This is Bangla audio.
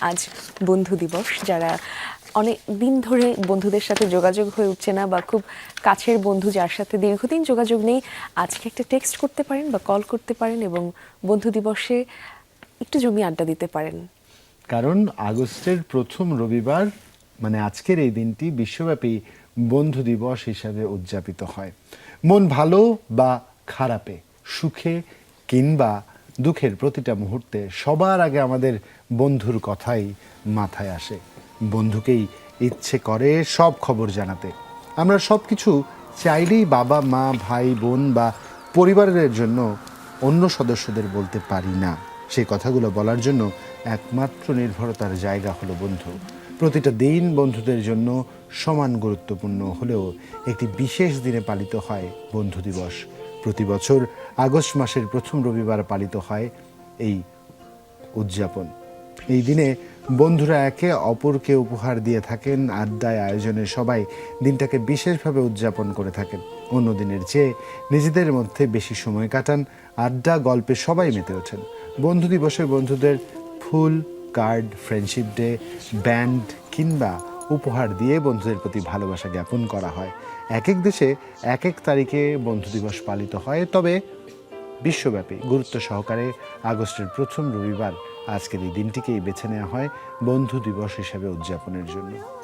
আজ বন্ধু দিবস, যারা অনেক দিন ধরে বন্ধুদের সাথে যোগাযোগ হয়ে উঠছে না বা খুব কাছের বন্ধু যার সাথে দীর্ঘদিন যোগাযোগ নেই, আজকে একটা টেক্সট করতে পারেন বা কল করতে পারেন এবং বন্ধু দিবসে একটু জমি আড্ডা দিতে পারেন। কারণ আগস্টের প্রথম রবিবার মানে আজকের এই দিনটি বিশ্বব্যাপী বন্ধু দিবস হিসাবে উদযাপিত হয়। মন ভালো বা খারাপে, সুখে কিংবা দুঃখের প্রতিটা মুহূর্তে সবার আগে আমাদের বন্ধুর কথাই মাথায় আসে। বন্ধুকেই ইচ্ছে করে সব খবর জানাতে। আমরা সব কিছু চাইলেই বাবা, মা, ভাই, বোন বা পরিবারের জন্য অন্য সদস্যদের বলতে পারি না। সেই কথাগুলো বলার জন্য একমাত্র নির্ভরতার জায়গা হলো বন্ধু। প্রতিটা দিন বন্ধুদের জন্য সমান গুরুত্বপূর্ণ হলেও একটি বিশেষ দিনে পালিত হয় বন্ধু দিবস। প্রতি বছর আগস্ট মাসের প্রথম রবিবার পালিত হয় এই উদযাপন। এই দিনে বন্ধুরা একে অপরকে উপহার দিয়ে থাকেন, আড্ডায় আয়োজনে সবাই দিনটাকে বিশেষভাবে উদযাপন করে থাকেন। অন্য দিনের চেয়ে নিজেদের মধ্যে বেশি সময় কাটান, আড্ডা, গল্পে সবাই মেতে ওঠেন। বন্ধু দিবসে বন্ধুদের ফুল, কার্ড, ফ্রেন্ডশিপ ডে, ব্যান্ড কিংবা উপহার দিয়ে বন্ধুদের প্রতি ভালোবাসা জ্ঞাপন করা হয়। এক এক দেশে এক এক তারিখে বন্ধু দিবস পালিত হয়। তবে বিশ্বব্যাপী গুরুত্ব সহকারে আগস্টের প্রথম রবিবার আজকের এই দিনটিকেই বেছে নেওয়া হয় বন্ধু দিবস হিসাবে উদযাপনের জন্য।